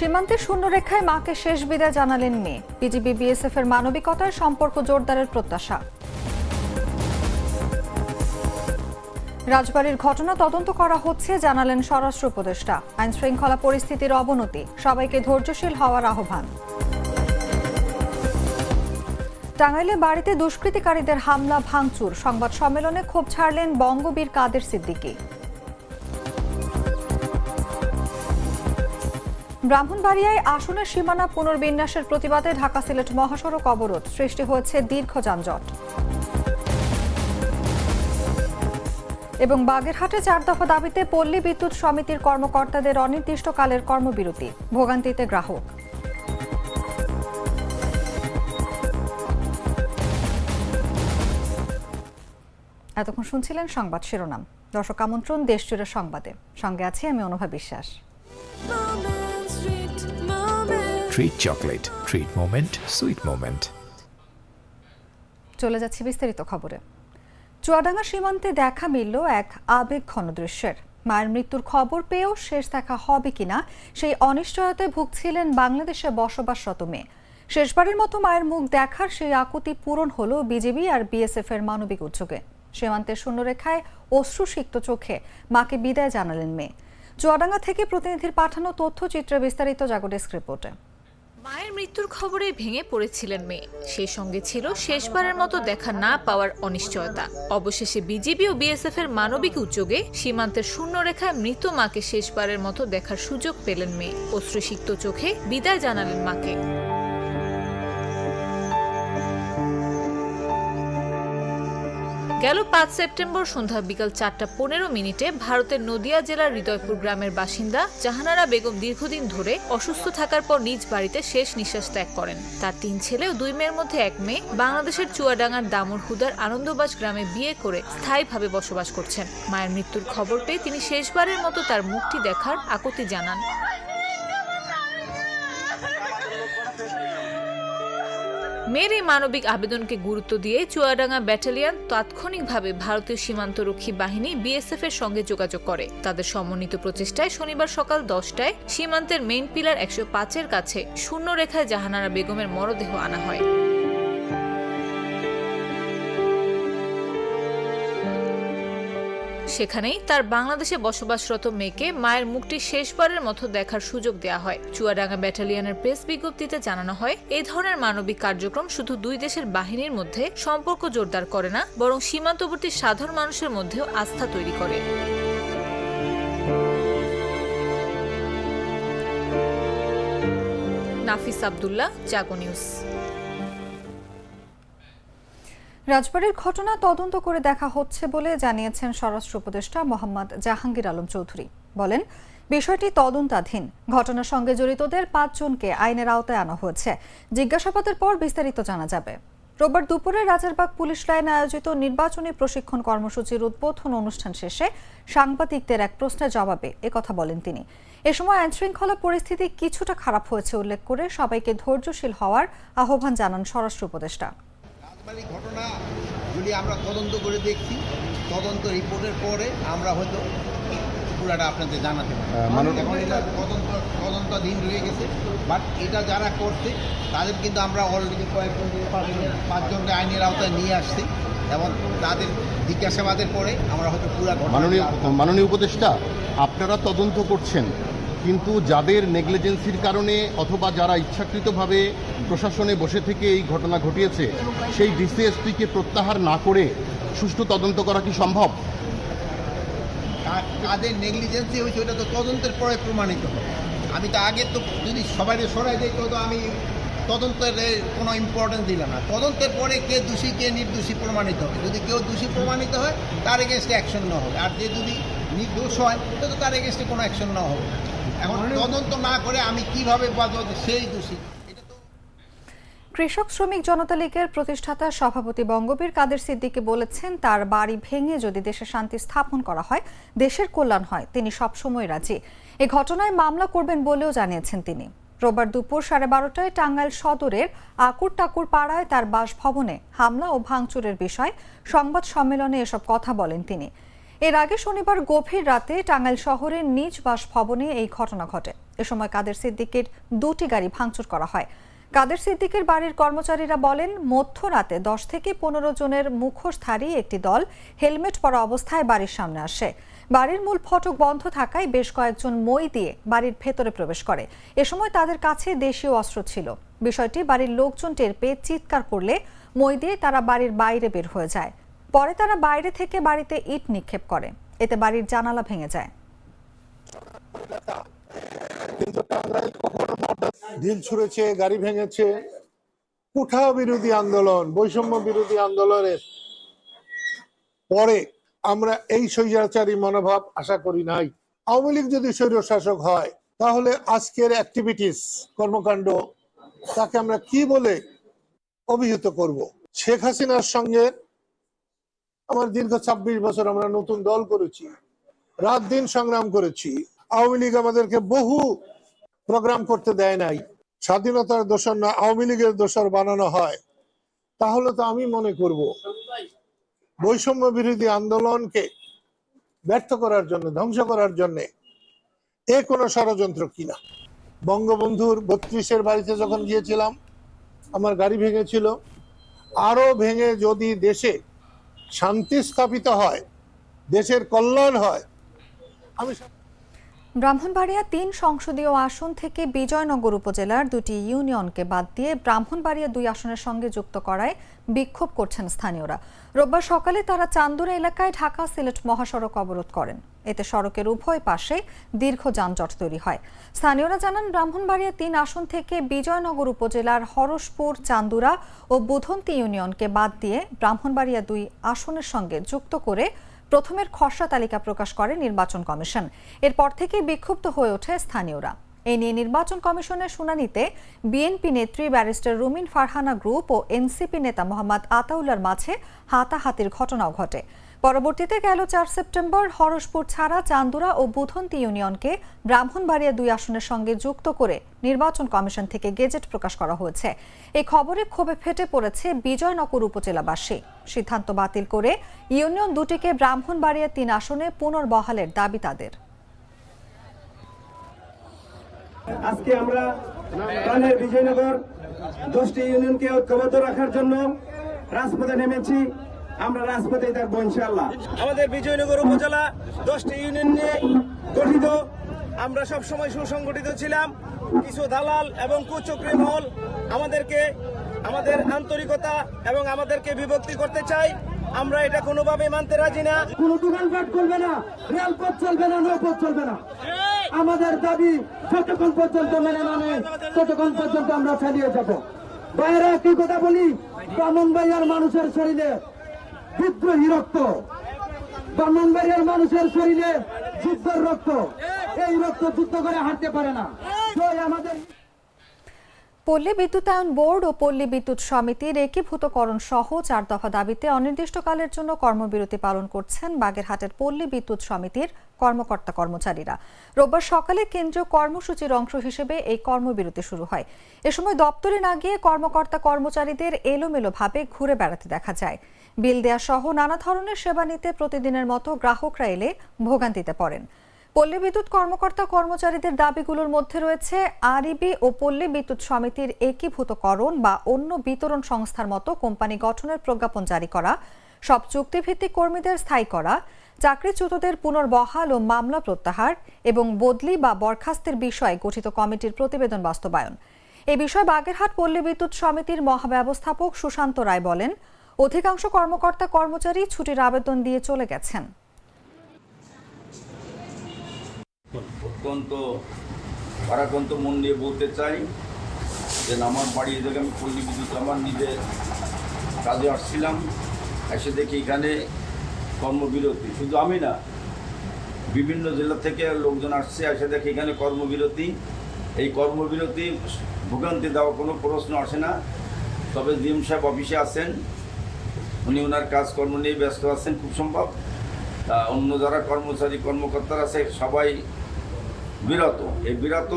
সীমান্তে শূন্যরেখায় মাকে শেষ বিদায় জানালেন মেয়ে। বিজিবি বিএসএফ এর মানবিকতার সম্পর্ক জোরদারের প্রত্যাশা। রাজবাড়ির ঘটনা তদন্ত করা হচ্ছে, জানালেন স্বরাষ্ট্র উপদেষ্টা। আইন শৃঙ্খলা পরিস্থিতির অবনতি, সবাইকে ধৈর্যশীল হওয়ার আহ্বান। টাঙ্গাইলে বাড়িতে দুষ্কৃতিকারীদের হামলা, ভাঙচুর, সংবাদ সম্মেলনে ক্ষোভ ছাড়লেন বঙ্গবীর কাদের সিদ্দিকী। ব্রাহ্মণবাড়িয়ায় আসনের সীমানা পুনর্বিন্যাসের প্রতিবাদে ঢাকা সিলেট মহাসড়ক অবরোধ সৃষ্টি হয়েছে দীর্ঘ যানজট। এবং বাগেরহাটে চার দফা দাবিতে পল্লী বিদ্যুৎ সমিতির কর্মকর্তাদের অনির্দিষ্টকালের কর্মবিরতি, ভোগান্তিতে গ্রাহক। এতক্ষণ শুনছিলেন সংবাদ শিরোনাম। দর্শক আমন্ত্রণ দেশজুড়ে সংবাদে। সঙ্গে আছি আমি অনুভা বিশ্বাস। Treat chocolate. Treat moment. Sweet moment. চলে যাচ্ছি বিস্তারিত খবরে চুয়াডাঙ্গা সীমান্তে দেখা মিলল এক আবেগ ঘন দৃশ্যের মায়ের মৃত্যুর খবর পেয়েও শেষ দেখা হবে কিনা, সেই অনিশ্চয়তায় ভুগছিলেন বাংলাদেশে বসবাসরত মেয়ে শেষবারের মতো মায়ের মুখ দেখার সেই আকুতি পূরণ হলো বিজেপি আর বিএসএফ এর মানবিক উদ্যোগে সীমান্তের শূন্যরেখায় অশ্রুসিক্ত চোখে মাকে বিদায় জানালেন মেয়ে চুয়াডাঙ্গা থেকে প্রতিনিধির পাঠানো তথ্যচিত্রে বিস্তারিত জাগো ডেস্ক রিপোর্টে মায়ের মৃত্যুর খবরে ভেঙে পড়েছিলেন মেয়ে। সেই সঙ্গে ছিল শেষবারের মতো দেখা না পাওয়ার অনিশ্চয়তা। অবশেষে বিজেপি ও বিএসএফ এর মানবিক উদ্যোগে সীমান্তের শূন্যরেখায় মৃত মাকে শেষবারের মতো দেখার সুযোগ পেলেন মেয়ে। অশ্রুসিক্ত চোখে বিদায় জানালেন মাকে। গেল পাঁচ সেপ্টেম্বর সন্ধ্যা বিকাল চারটা পনেরো মিনিটে ভারতের নদিয়া জেলার হৃদয়পুর গ্রামের বাসিন্দা জাহানারা বেগম দীর্ঘদিন ধরে অসুস্থ থাকার পর নিজ বাড়িতে শেষ নিঃশ্বাস ত্যাগ করেন। তার তিন ছেলে ও দুই মেয়ের মধ্যে এক মেয়ে বাংলাদেশের চুয়াডাঙ্গার দামুর হুদার আনন্দবাজ গ্রামে বিয়ে করে স্থায়ীভাবে বসবাস করছেন। মায়ের মৃত্যুর খবর পেয়ে তিনি শেষবারের মতো তার মুখটি দেখার আকুতি জানান। মেয়ের এই মানবিক আবেদনকে গুরুত্ব দিয়ে চুয়াডাঙ্গা ব্যাটালিয়ন তাৎক্ষণিকভাবে ভারতীয় সীমান্তরক্ষী বাহিনী বিএসএফ এর সঙ্গে যোগাযোগ করে। তাদের সমন্বিত প্রচেষ্টায় শনিবার সকাল দশটায় সীমান্তের মেইন পিলার একশো পাঁচের কাছে শূন্য রেখায় জাহানারা বেগমের মরদেহ আনা হয়। সেখানেই তার বাংলাদেশে বসবাসরত মেয়েকে মায়ের মুখটি শেষবারের মতো দেখার সুযোগ দেওয়া হয়। চুয়াডাঙ্গা ব্যাটালিয়নের প্রেস বিজ্ঞপ্তিতে জানানো হয়, এই ধরনের মানবিক কার্যক্রম শুধু দুই দেশের বাহিনীর মধ্যে সম্পর্ক জোরদার করে না, বরং সীমান্তবর্তী সাধারণ মানুষের মধ্যেও আস্থা তৈরি করে। নাফিস আব্দুল্লাহ, জাগো নিউজ। রাজবাড়ির ঘটনা তদন্ত করে দেখা হচ্ছে বলে জানিয়েছেন স্বরাষ্ট্র উপদেষ্টা মোহাম্মদ জাহাঙ্গীর আলম চৌধুরী। বলেন, বিষয়টি তদন্তাধীন। ঘটনার সঙ্গে জড়িতদের পাঁচজনকে আইনের আওতায় আনা হয়েছে। জিজ্ঞাসাবাদের পর বিস্তারিত জানা যাবে। রোববার দুপুরে রাজারবাগ পুলিশ লাইনে আয়োজিত নির্বাচনী প্রশিক্ষণ কর্মসূচির উদ্বোধন অনুষ্ঠান শেষে সাংবাদিকদের এক প্রশ্নের জবাবে একথা বলেন তিনি। এ সময় আইনশৃঙ্খলা পরিস্থিতি কিছুটা খারাপ হয়েছে উল্লেখ করে সবাইকে ধৈর্যশীল হওয়ার আহ্বান জানান স্বরাষ্ট্র উপদেষ্টা। ঘটনা যদি আমরা তদন্ত করে দেখছি তদন্ত রিপোর্টের পরে আমরা হয়তো পুরাটা আপনাদের জানাতে পারি এখন এটা তদন্ত তদন্তাধীন রয়ে গেছে বাট এটা যারা করছে তাদের কিন্তু আমরা অলরেডি কয়েকজন পাঁচজনকে আইনের আওতায় নিয়ে আসছি এবং তাদের জিজ্ঞাসাবাদের পরে আমরা হয়তো পুরা মাননীয় মাননীয় উপদেষ্টা আপনারা তদন্ত করছেন কিন্তু যাদের নেগলিজেন্সির কারণে অথবা যারা ইচ্ছাকৃতভাবে প্রশাসনে বসে থেকে এই ঘটনা ঘটিয়েছে, সেই ডিসিএসপিকে প্রত্যাহার না করে সুষ্ঠু তদন্ত করা কি সম্ভব? কাদের নেগলিজেন্সি হয়েছে, ওটা তো তদন্তের পরে প্রমাণিত হবে। আমি তো আগে তো যদি সবাই সরাই দিই তো আমি তদন্তের কোনো ইম্পর্টেন্স দিলাম না। তদন্তের পরে কে দোষী, কে নির্দোষী প্রমাণিত হবে। যদি কেউ দোষী প্রমাণিত হয়, তার এগেনস্টে অ্যাকশন নেওয়া হবে। আর যে যদি নির্দোষ হয়, তো তার এগেনস্টে কোনো অ্যাকশন নেওয়া হবে না। এখন তদন্ত না করে আমি কীভাবে বলব সেই দোষী। কৃষক শ্রমিক জনতা লীগের প্রতিষ্ঠাতা সভাপতি বঙ্গবীর কাদের সিদ্দিকী বলেছেন তার বাড়ি ভেঙে যদি দেশে শান্তি স্থাপন করা হয় দেশের কল্যাণ হয় তিনি সবসময় রাজি। এ ঘটনায় মামলা করবেন বলেও জানিয়েছেন তিনি। রোববার দুপুর সাড়ে বারোটায় টাঙ্গাইল সদরের আকুর টাকুর পাড়ায় তার বাসভবনে হামলা ও ভাঙচুরের বিষয়ে সংবাদ সম্মেলনে এসব কথা বলেন তিনি। এর আগে শনিবার গভীর রাতে টাঙ্গাইল শহরের নিজ বাসভবনে এই ঘটনা ঘটে। এ সময় কাদের সিদ্দিকের দুটি গাড়ি ভাঙচুর করা হয়। কাদের সিদ্দিকের বাড়ির কর্মচারীরা বলেন, মধ্যরাতে দশ থেকে পনেরো জনের মুখোশধারী একটি দল হেলমেট পরা অবস্থায় বাড়ির সামনে আসে। বাড়ির মূল ফটক বন্ধ থাকায় বেশ কয়েকজন মই দিয়ে বাড়ির ভেতরে প্রবেশ করে। এ সময় তাদের কাছে দেশীয় অস্ত্র ছিল। বিষয়টি বাড়ির লোকজন টের পেয়ে চিৎকার করলে মই দিয়ে তারা বাড়ির বাইরে বের হয়ে যায়। পরে তারা বাইরে থেকে বাড়িতে ইট নিক্ষেপ করে। এতে বাড়ির জানালা ভেঙে যায়। ঢিল ছুঁড়েছে, গাড়ি ভেঙেছে। কুঠা বিরোধী আন্দোলন, বৈষম্য বিরোধী আন্দোলনের পরে আমরা এই স্বৈরাচারী মনোভাব আশা করি নাই। আওয়ামী লীগ যদি স্বৈর শাসক হয়, তাহলে আজকের অ্যাক্টিভিটিস কর্মকাণ্ড, তাকে আমরা কি বলে অভিহিত করব? শেখ হাসিনার সঙ্গে আমার দীর্ঘ ছাব্বিশ বছর আমরা নতুন দল করেছি, রাত দিন সংগ্রাম করেছি, আওয়ামী লীগ আমাদেরকে বহু প্রোগ্রাম করতে দেয় নাই, স্বাধীনতার দোষর না, আওয়ামী লীগের দোষর বানানো হয়। তাহলে তো আমি মনে করব, বৈষম্য বিরোধী আন্দোলনকে ব্যর্থ করার জন্য, ধ্বংস করার জন্য এ কোনো ষড়যন্ত্র কিনা। বঙ্গবন্ধুর বত্রিশের বাড়িতে যখন গিয়েছিলাম, আমার গাড়ি ভেঙেছিল। আরও ভেঙে যদি দেশে শান্তি স্থাপিত হয়, দেশের কল্যাণ হয়। আমি ব্রাহ্মণবাড়িয়া তিন সংসদীয় আসন থেকে বিজয়নগর উপজেলার দুটি ইউনিয়নকে বাদ দিয়ে ব্রাহ্মণবাড়িয়া দুই আসনের সঙ্গে যুক্ত করায় বিক্ষোভ করছেন স্থানীয়রা। রোববার সকালে তারা চান্দুরা এলাকায় ঢাকা সিলেট মহাসড়ক অবরোধ করেন। এতে সড়কের উভয় পাশে দীর্ঘ যানজট তৈরি হয়। স্থানীয়রা জানান ব্রাহ্মণবাড়িয়া তিন আসন থেকে বিজয়নগর উপজেলার হরসপুর, চান্দুরা ও বুধন্তি ইউনিয়নকে বাদ দিয়ে ব্রাহ্মণবাড়িয়া দুই আসনের সঙ্গে যুক্ত করে প্রথমের খসড়া তালিকা প্রকাশ করে নির্বাচন কমিশন। এরপর থেকে বিক্ষুব্ধ হয়ে ওঠে স্থানীয়রা। এ নিয়ে নির্বাচন কমিশনের শুনানিতে বিএনপি নেত্রী ব্যারিস্টার রুমিন ফারহানা গ্রুপ ও এনসিপি নেতা মোহাম্মদ আতাউল্লার মাঝে হাতাহাতির ঘটনাও ঘটে। পরবর্তীতে গেল চার সেপ্টেম্বর, হরসপুর ছাড়া চান্দুরা ও বুধন্তি ইউনিয়নকে ব্রাহ্মণবাড়িয়া দুই আসনের সঙ্গে যুক্ত করে নির্বাচন কমিশন থেকে গেজেট প্রকাশ করা হয়েছে। এই খবরে ক্ষোভে ফেটে পড়েছে বিজয়নগর উপজেলাবাসী। সিদ্ধান্ত বাতিল করে ইউনিয়ন দুটিকে ব্রাহ্মণবাড়িয়া তিন আসনে পুনর্বহালের দাবি তাদের। আজকে আমরা প্রাণের বিজয়নগর দশটি ইউনিয়নকে ঐক্যবদ্ধ রাখার জন্য রাজপথে নেমেছি। আমরা রাজপথে থাকব ইনশাল্লাহ আমাদের বিজয়নগর উপজেলা দশটি ইউনিয়ন নিয়ে গঠিত। আমরা সব সময় সুসংগঠিত ছিলাম। কিছু দালাল এবং কুচক্রী মহল আমাদেরকে আমাদের আন্তরিকতা এবং আমাদেরকে বিভক্তি করতে চাই। আমরা এটা কোনোভাবে মানতে রাজি না। কোনো দোকানপাট করবে না রেলপথ চলবে না নৌপথ চলবে না। আমাদের দাবি যতক্ষণ পর্যন্ত মেনে মানে ততক্ষণ পর্যন্ত আমরা চালিয়ে যাব। বাইরে একটি কথা বলি ব্রাহ্মণবাড়িয়ার মানুষের শরীরে বিদ্রোহী রক্ত। ব্রাহ্মণবাড়িয়ার মানুষের শরীরে যুদ্ধের রক্ত। এই রক্ত যুদ্ধ করে হাঁটতে পারে না। আমাদের পল্লী বিদ্যুতায়ন বোর্ড ও পল্লী বিদ্যুৎ সমিতির একীভূতকরণ সহ চার দফা দাবিতে অনির্দিষ্টকালের জন্য কর্মবিরতি পালন করছেন বাগেরহাটের পল্লী বিদ্যুৎ সমিতির কর্মকর্তা কর্মচারীরা। রোববার সকালে কেন্দ্রীয় কর্মসূচির অংশ হিসেবে এই কর্মবিরতি শুরু হয়। এ সময় দপ্তরে না গিয়ে কর্মকর্তা কর্মচারীদের এলোমেলোভাবে ঘুরে বেড়াতে দেখা যায়। বিল দেয়া সহ নানা ধরনের সেবা নিতে প্রতিদিনের মতো গ্রাহকরা এলে ভোগান্তিতে পড়েন। পল্লী বিদ্যুৎ কর্মকর্তা কর্মচারীদের দাবিগুলোর মধ্যে রয়েছে আরইবি ও পল্লী বিদ্যুৎ সমিতির একীভূতকরণ বা অন্য বিতরণ সংস্থার মতো কোম্পানি গঠনের প্রজ্ঞাপন জারি করা, সব চুক্তিভিত্তিক কর্মীদের স্থায়ী করা, চাকরিচ্যুতদের পুনর্বহাল ও মামলা প্রত্যাহার এবং বদলি বা বরখাস্তের বিষয়ে গঠিত কমিটির প্রতিবেদন বাস্তবায়ন। এ বিষয়ে বাগেরহাট পল্লী বিদ্যুৎ সমিতির মহাব্যবস্থাপক সুশান্ত রায় বলেন, অধিকাংশ কর্মকর্তা কর্মচারী ছুটির আবেদন দিয়ে চলে গেছেন। অত্যন্ত পারাক্রান্ত মন নিয়ে বলতে চাই যে আমার বাড়ি জায়গায় আমি পল্লী বিদ্যুৎ আমার নিজে কাজে আসছিলাম, এসে দেখি এখানে কর্মবিরতি। শুধু আমি না, বিভিন্ন জেলা থেকে লোকজন আসছে, এসে দেখি এখানে কর্মবিরতি। এই কর্মবিরতি ভোগান্তি দেওয়া কোনো প্রশ্ন আসে না। তবে জিএম সাহেব অফিসে আছেন। উনি ওনার কাজকর্ম নিয়ে ব্যস্ত আছেন, খুব সম্ভব। অন্য যারা কর্মচারী, কর্মকর্তারা আছে, সবাই বিরত। এই বিরত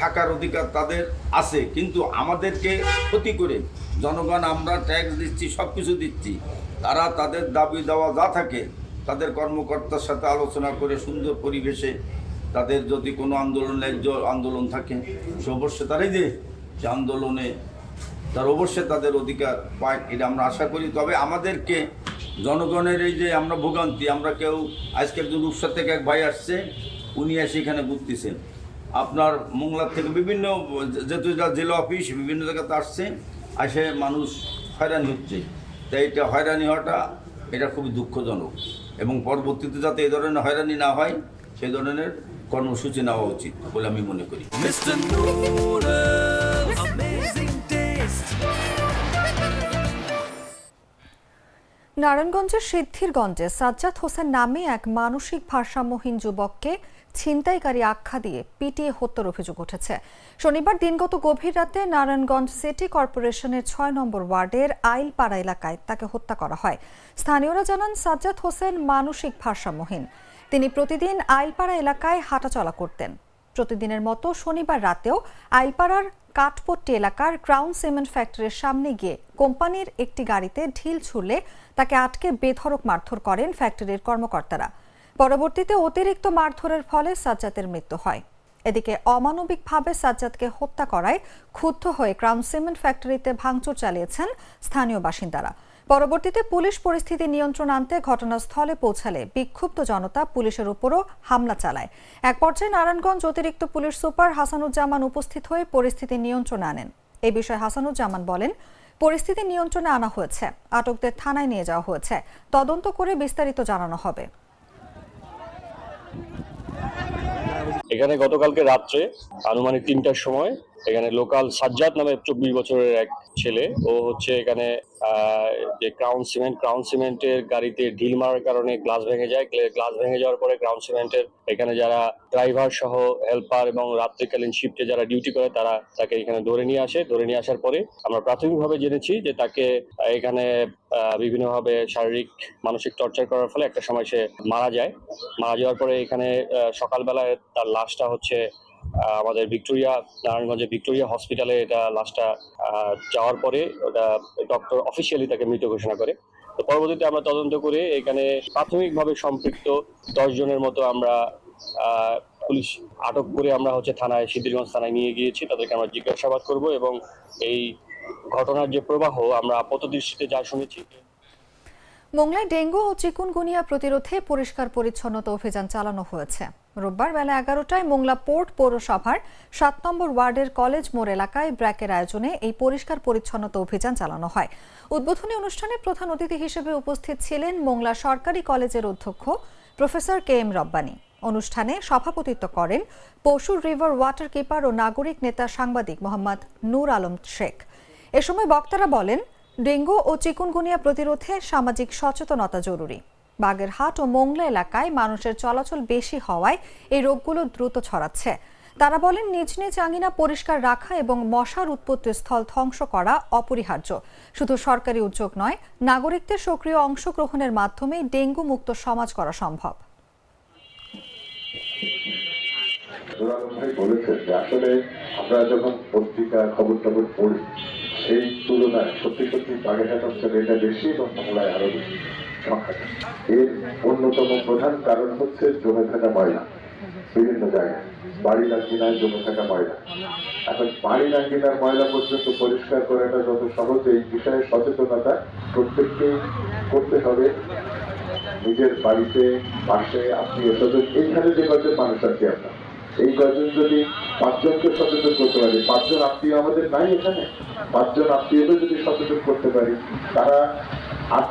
থাকার অধিকার তাদের আছে, কিন্তু আমাদেরকে ক্ষতি করে জনগণ আমরা ট্যাক্স দিচ্ছি সব কিছু দিচ্ছি। তারা তাদের দাবি দেওয়া যা থাকে, তাদের কর্মকর্তার সাথে আলোচনা করে সুন্দর পরিবেশে তাদের যদি কোনো আন্দোলন ন্যায্য আন্দোলন থাকে, সে অবশ্যই তারাই যে আন্দোলনে তার অবশ্যই তাদের অধিকার পায়, এটা আমরা আশা করি। তবে আমাদেরকে জনগণের এই যে আমরা ভোগান্তি, আমরা কেউ আজকে একজন রূপসা থেকে এক ভাই আসছে উনি এসে এখানে ঘুরতেছেন। আপনার মোংলার থেকে বিভিন্ন যেহেতু জেলা অফিস বিভিন্ন জায়গাতে আসছে আসে মানুষ হয়রানি হচ্ছে। তাই এটা হয়রানি হওয়াটা এটা খুবই দুঃখজনক। এবং পরবর্তীতে যাতে এই ধরনের হয়রানি না হয় সেই ধরনের কর্মসূচি নেওয়া উচিত বলে আমি মনে করি। নারায়ণগঞ্জের সিদ্ধিরগঞ্জে সাজ্জাদ হোসেন নামে এক মানসিক ভারসাম্যহীন যুবককে ছিনতাইকারী আখ্যা দিয়ে পিটিয়ে হত্যার অভিযোগ উঠেছে। শনিবার দিনগত গভীর রাতে নারায়ণগঞ্জ সিটি কর্পোরেশনের ছয় নম্বর ওয়ার্ডের আইলপাড়া এলাকায় তাকে হত্যা করা হয়। স্থানীয়রা জানান, সাজ্জাদ হোসেন মানসিক ভারসাম্যহীন। তিনি প্রতিদিন আইলপাড়া এলাকায় হাঁটাচলা করতেন। প্রতিদিনের মতো শনিবার রাতেও আইলপাড়ার কাঠপট্টি এলাকার ক্রাউন সিমেন্ট ফ্যাক্টরির সামনে গিয়ে কোম্পানির একটি গাড়িতে ঢিল ছুড়লে তাকে আটকে বেধড়ক মারধর করেন ফ্যাক্টরির কর্মকর্তারা। পরবর্তীতে অতিরিক্ত মারধরের ফলে সাজ্জাদের মৃত্যু হয়। এদিকে অমানবিকভাবে সাজ্জাদকে হত্যা করায় ক্ষুব্ধ হয়ে ক্রাউন সিমেন্ট ফ্যাক্টরিতে ভাঙচুর চালিয়েছেন স্থানীয় বাসিন্দারা। পরবর্তীতে পুলিশ পরিস্থিতি নিয়ন্ত্রণ আনতে ঘটনাস্থলে পৌঁছালে বিক্ষুব্ধ জনতা পুলিশের উপরও হামলা চালায়। এক পর্যায়ে নারায়ণগঞ্জ অতিরিক্ত পুলিশ সুপার হাসানুজ্জামান উপস্থিত হয়ে পরিস্থিতি নিয়ন্ত্রণে আনেন। এ বিষয়ে হাসানুজ্জামান বলেন, পরিস্থিতি নিয়ন্ত্রণে আনা হয়েছে, আটকদের থানায় নিয়ে যাওয়া হয়েছে। তদন্ত করে বিস্তারিত জানানো হবে। এখানে গতকালকে রাত্রে আনুমানিক তিনটার সময় এখানে লোকাল সাজ্জাদ নামে চব্বিশ বছরের এক ছেলে। ও হচ্ছে এখানে যে ক্রাউন সিমেন্ট, ক্রাউন সিমেন্টের গাড়িতে ঢিল মারার কারণে গ্লাস ভেঙে যায়। গ্লাস ভেঙে যাওয়ার পরে ক্রাউন সিমেন্টের এখানে যারা ড্রাইভার সহ হেল্পার এবং রাত্রিকালীন শিফটে যারা ডিউটি করে, তারা তাকে এখানে ধরে নিয়ে আসে। ধরে নিয়ে আসার পরে আমরা প্রাথমিকভাবে জেনেছি যে তাকে এখানে বিভিন্নভাবে শারীরিক, মানসিক টর্চার করার ফলে একটা সময় সে মারা যায়। মারা যাওয়ার পরে এখানে সকালবেলায় তার লাশটা হচ্ছে আমাদের ভিক্টোরিয়া নারায়ণগঞ্জে ভিক্টোরিয়া হসপিটালে এটা লাশটা যাওয়ার পরে ওটা ডক্টর অফিসিয়ালি তাকে মৃত ঘোষণা করে। তো পরবর্তীতে আমরা তদন্ত করে এখানে প্রাথমিকভাবে সম্পৃক্ত দশ জনের মতো আমরা পুলিশ আটক করে আমরা হচ্ছে থানায়, সিদ্ধিরগঞ্জ থানায় নিয়ে গিয়েছি। তাদেরকে আমরা জিজ্ঞাসাবাদ করব এবং এই ঘটনার যে প্রবাহ, আমরা আপাতদৃষ্টিতে যা শুনেছি। মোংলায় ডেঙ্গু ও চিকুনগুনিয়া প্রতিরোধে পরিষ্কার পরিচ্ছন্নতা অভিযান চালানো হয়েছে। রোববার বেলা এগারোটায় মোংলা পোর্ট পৌরসভার সাত নম্বর ওয়ার্ডের কলেজ মোড় এলাকায় ব্র্যাকের আয়োজনে এই পরিষ্কার পরিচ্ছন্নতা অভিযান চালানো হয়। উদ্বোধনী অনুষ্ঠানে প্রধান অতিথি হিসেবে উপস্থিত ছিলেন মোংলা সরকারি কলেজের অধ্যক্ষ প্রফেসর কে এম রব্বানী। অনুষ্ঠানে সভাপতিত্ব করেন পশুর রিভার ওয়াটার কিপার ও নাগরিক নেতা সাংবাদিক মোহাম্মদ নূর আলম শেখ। এ সময় বক্তারা বলেন, ডেঙ্গু ও চিকুনগুনিয়া প্রতিরোধে সামাজিক সচেতনতা জরুরি। বাগেরহাট ও মোংলা এলাকায় মানুষের চলাচল বেশি হওয়ায় এই রোগগুলো দ্রুত ছড়াচ্ছে। তারা বলেন, নিজ নিজ আঙিনা পরিষ্কার রাখা এবং মশার উৎপত্তি স্থল ধ্বংস করা অপরিহার্য। শুধু সরকারি উদ্যোগ নয়, নাগরিকদের সক্রিয় অংশগ্রহণের মাধ্যমেই ডেঙ্গু মুক্ত সমাজ করা সম্ভব। তুলনায় সত্যি সত্যি বাগেরহাট অঞ্চলে এটা বেশি এবং আরও বেশি। এর অন্যতম প্রধান কারণ হচ্ছে জমে থাকা ময়লা। বিভিন্ন জায়গায়। বাড়ি লাঙ্গিনায় জমে থাকা ময়লা। এখন বাড়ি লাঙ্গিনার ময়লা পর্যন্ত পরিষ্কার করাটা যত সহজ, এই বিষয়ে সচেতনতা প্রত্যেককেই করতে হবে। নিজের বাড়িতে, পাশে আত্মীয় স্বজন এইখানে যে কজন মানুষ আছে আমরা, এই কজন যদি পাঁচজনকে সচেতন করতে পারি, পাঁচজন আত্মীয় আমাদের নাই এখানে, পাঁচজন আত্মীয়কে যদি সচেতন করতে পারি, তারা আর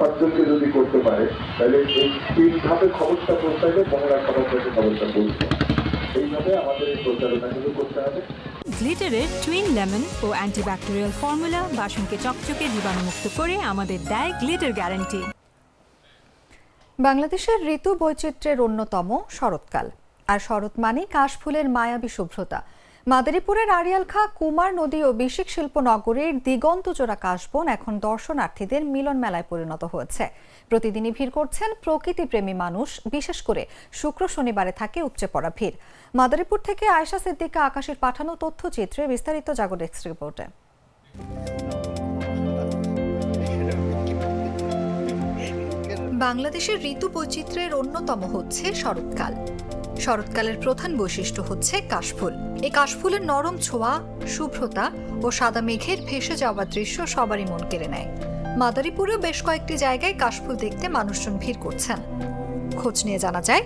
যদি করতে পারে তাহলে এই তিনভাবে খবরটা পৌঁছালে বাংলা খবর থেকে খবরটা পৌঁছবে এইভাবে আমাদের এই প্রচারণাগুলো করতে হবে। গ্লিটারের টুইন লেমন ও অ্যান্টিব্যাকটেরিয়াল ফর্মুলা বাসনকে চকচকে জীবাণুমুক্ত করে আমাদের দেয় গ্লিটার গ্যারান্টি বাংলাদেশের ঋতু বৈচিত্র্যের অন্যতম শরৎকাল। আর শরৎ মানে কাশফুলের মায়াবী শুভ্রতা। মাদারীপুরের আড়িয়ালখা কুমার নদী ও বিশিক শিল্প নগরীর দিগন্তজোড়া কাশবন এখন দর্শনার্থীদের মিলন মেলায় পরিণত হয়েছে। প্রতিদিনই ভিড় করছেন প্রকৃতিপ্রেমী মানুষ, বিশেষ করে শুক্র শনিবারে থাকে উপচে পড়া ভিড়। মাদারীপুর থেকে আয়শা সিদ্দিকা আকাশের পাঠানো তথ্যচিত্রে বিস্তারিত জাগর এক্স রিপোর্টে। বাংলাদেশের ঋতু বৈচিত্র্যের অন্যতম হচ্ছে শরৎকাল। শরৎকালের প্রধান বৈশিষ্ট্য হচ্ছে কাশফুল। এই কাশফুলের নরম ছোঁয়া, শুভ্রতা ও সাদা মেঘের ভেসে যাওয়া দৃশ্য সবারই মন কেড়ে নেয়। মাদারীপুরেও বেশ কয়েকটি জায়গায় কাশফুল দেখতে মানুষজন ভিড় করছেন। খোঁজ নিয়ে জানা যায়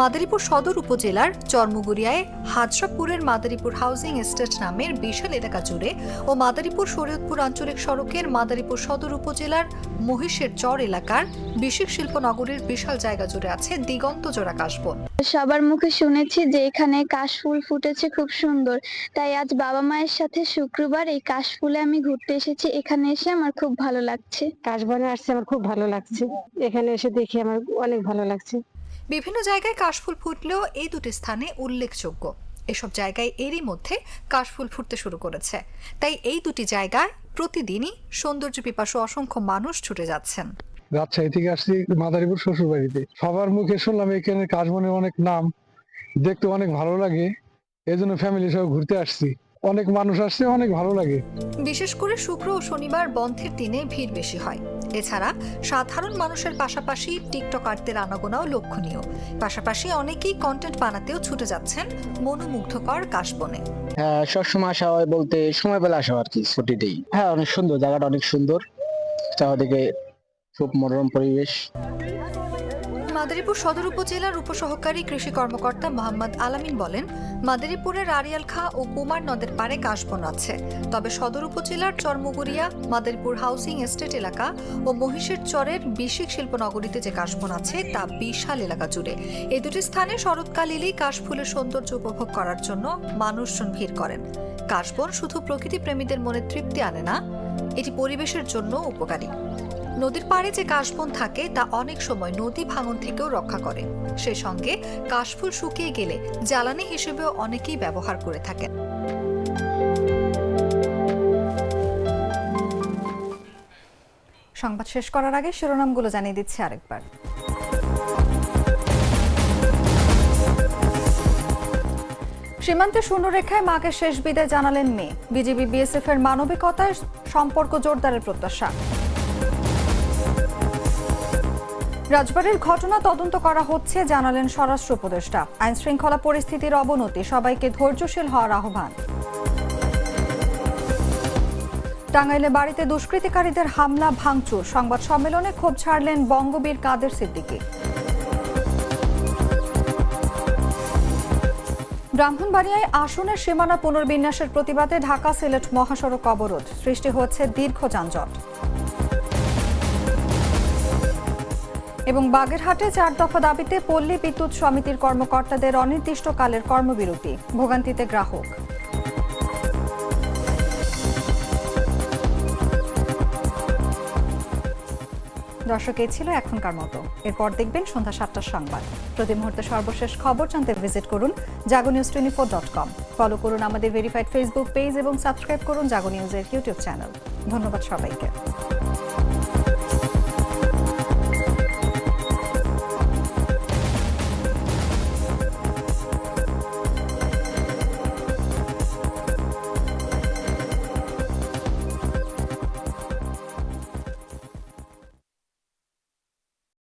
মাদারীপুর সদর উপজেলার চর্মগুড়িয়ায় হাজরাপুরের মাদারীপুর হাউজিং এস্টেট নামের বিশাল এলাকা জুড়ে ও মাদারীপুর শরীয়তপুর আঞ্চলিক সড়কের মাদারীপুর সদর উপজেলার মহিষের চর এলাকার বিশেষ শিল্পনগরীর বিশাল জায়গা জুড়ে আছে দিগন্ত জোড়া কাশবন। সবার মুখে শুনেছি যে এখানে কাশফুল ফুটেছে খুব সুন্দর। তাই আজ বাবা মায়ের সাথে শুক্রবার এই কাশফুলে আমি ঘুরতে এসেছি। এখানে এসে আমার খুব ভালো লাগছে। কাশবনে আসছে আমার খুব ভালো লাগছে। এখানে এসে দেখি আমার অনেক ভালো লাগছে। বিভিন্ন জায়গায় কাশফুল ফুটলেও এই দুটি স্থানে উল্লেখযোগ্য। এসব জায়গায় এরই মধ্যে কাশফুল ফুটতে শুরু করেছে। তাই এই দুটি জায়গায় প্রতিদিনই সৌন্দর্য পিপাসু অসংখ্য মানুষ ছুটে যাচ্ছেন। রাজশাহী থেকে আসছি মাদারীপুর শ্বশুর বাড়িতে সবার মুখে শুনলাম এখানে কাশবনের অনেক নাম, দেখতে অনেক ভালো লাগে। এই জন্য ফ্যামিলি সহ ঘুরতে আসছি। অনেক মানুষ আসছে অনেক ভালো লাগে। বিশেষ করে শুক্র ও শনিবার বন্ধের দিনে ভিড় বেশি হয়। এছাড়া সাধারণ মানুষের পাশাপাশি টিকটকারদের আনাগোনাও লক্ষণীয়। পাশাপাশি অনেকেই কন্টেন্ট বানাতেও ছুটে যাচ্ছেন মনোমুগ্ধকর কাশবনে। হ্যাঁ সবসময় আসা হয় বলতে সময় পেলে আসা আর কি ছুটিতেই। হ্যাঁ অনেক সুন্দর জায়গাটা অনেক সুন্দর। চারদিকে খুব মনোরম পরিবেশ। মাদারীপুর সদর উপজেলার উপসহকারী কৃষি কর্মকর্তা মোহাম্মদ আলামিন বলেন, মাদারীপুরের আরিয়াল খা ও কুমার নদের পাড়ে কাশবন আছে। তবে সদর উপজেলার চরমুগুরিয়া মাদারীপুর হাউসিং এস্টেট এলাকা ও মহিষের চরের বিশিক শিল্পনগরীতে যে কাশবন আছে, তা বিশাল এলাকা জুড়ে। এই দুটি স্থানে শরৎকাল এলেই কাশফুলের সৌন্দর্য উপভোগ করার জন্য মানুষজন ভিড় করেন। কাশবন শুধু প্রকৃতি প্রেমীদের মনে তৃপ্তি আনে না, এটি পরিবেশের জন্য উপকারী। নদীর পাড়ে যে কাশবন থাকে, তা অনেক সময় নদী ভাঙন থেকেও রক্ষা করে। সেই সঙ্গে কাশফুল শুকিয়ে গেলে জ্বালানি হিসেবেও অনেকেই ব্যবহার করে থাকেন। সংবাদ শেষ করার আগে শিরোনামগুলো জানিয়ে দিচ্ছি আরেকবার। সীমান্তে শূন্যরেখায় মাকে শেষ বিদায় জানালেন মেয়ে বিজেপি বিএসএফ এর মানবিকতায় সম্পর্ক জোরদারের প্রত্যাশা। রাজবাড়ির ঘটনা তদন্ত করা হচ্ছে, জানালেন স্বরাষ্ট্র উপদেষ্টা। আইন শৃঙ্খলা পরিস্থিতির অবনতি, সবাইকে ধৈর্যশীল হওয়ার আহ্বান। টাঙ্গাইলে বাড়িতে দুষ্কৃতিকারীদের হামলা, ভাঙচুর। সংবাদ সম্মেলনে ক্ষোভ ছাড়লেন বঙ্গবীর কাদের সিদ্দিকী। ব্রাহ্মণবাড়িয়ায় আসনের সীমানা পুনর্বিন্যাসের প্রতিবাদে ঢাকা সিলেট মহাসড়ক অবরোধ। সৃষ্টি হচ্ছে দীর্ঘ যানজট। এবং বাগেরহাটে চার দফা দাবিতে পল্লী বিদ্যুৎ সমিতির কর্মকর্তাদের অনির্দিষ্টকালের কর্মবিরতি। ভোগান্তিতে গ্রাহক। দর্শক এই ছিল এখনকার মতো। এরপর দেখবেন সন্ধ্যা সাতটার সংবাদ। প্রতি মুহূর্তে সর্বশেষ খবর জানতে ভিজিট করুন Jago news twenty four dot com follow করুন আমাদের ভেরিফাইড ফেসবুক পেজ এবং সাবস্ক্রাইব করুন জাগো নিউজের ইউটিউব চ্যানেল ধন্যবাদ সবাইকে।